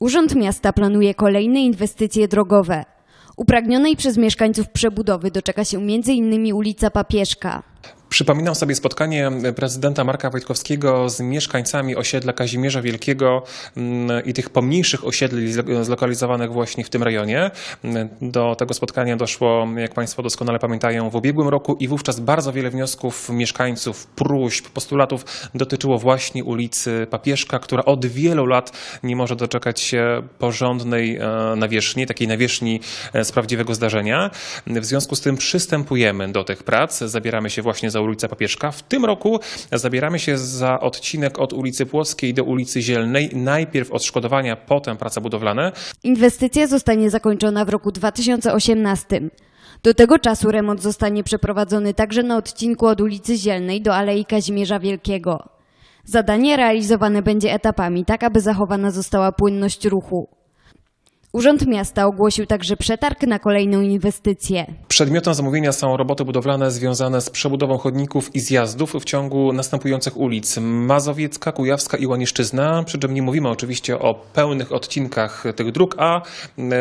Urząd Miasta planuje kolejne inwestycje drogowe. Upragnionej przez mieszkańców przebudowy doczeka się m.in. ulica Papieszka. Przypominam sobie spotkanie prezydenta Marka Wojtkowskiego z mieszkańcami osiedla Kazimierza Wielkiego mm, i tych pomniejszych osiedli zlo- zlokalizowanych właśnie w tym rejonie. Do tego spotkania doszło, jak Państwo doskonale pamiętają, w ubiegłym roku i wówczas bardzo wiele wniosków mieszkańców, próśb, postulatów dotyczyło właśnie ulicy Papieszka, która od wielu lat nie może doczekać się porządnej e, nawierzchni, takiej nawierzchni e, z prawdziwego zdarzenia. W związku z tym przystępujemy do tych prac, zabieramy się właśnie za ulicę Papieszka. W tym roku zabieramy się za odcinek od ulicy Płockiej do ulicy Zielnej. Najpierw odszkodowania, potem prace budowlane. Inwestycja zostanie zakończona w roku 2018. Do tego czasu remont zostanie przeprowadzony także na odcinku od ulicy Zielnej do Alei Kazimierza Wielkiego. Zadanie realizowane będzie etapami, tak aby zachowana została płynność ruchu. Urząd Miasta ogłosił także przetarg na kolejną inwestycję. Przedmiotem zamówienia są roboty budowlane związane z przebudową chodników i zjazdów w ciągu następujących ulic Mazowiecka, Kujawska i Łaniszczyzna, przy czym nie mówimy oczywiście o pełnych odcinkach tych dróg, a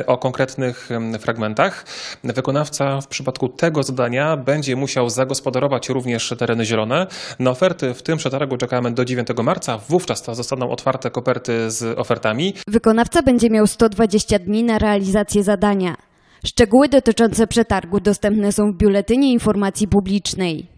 o konkretnych fragmentach. Wykonawca w przypadku tego zadania będzie musiał zagospodarować również tereny zielone. Na oferty w tym przetargu czekamy do 9 marca. Wówczas to zostaną otwarte koperty z ofertami. Wykonawca będzie miał 120 dni na realizację zadania. Szczegóły dotyczące przetargu dostępne są w Biuletynie Informacji Publicznej.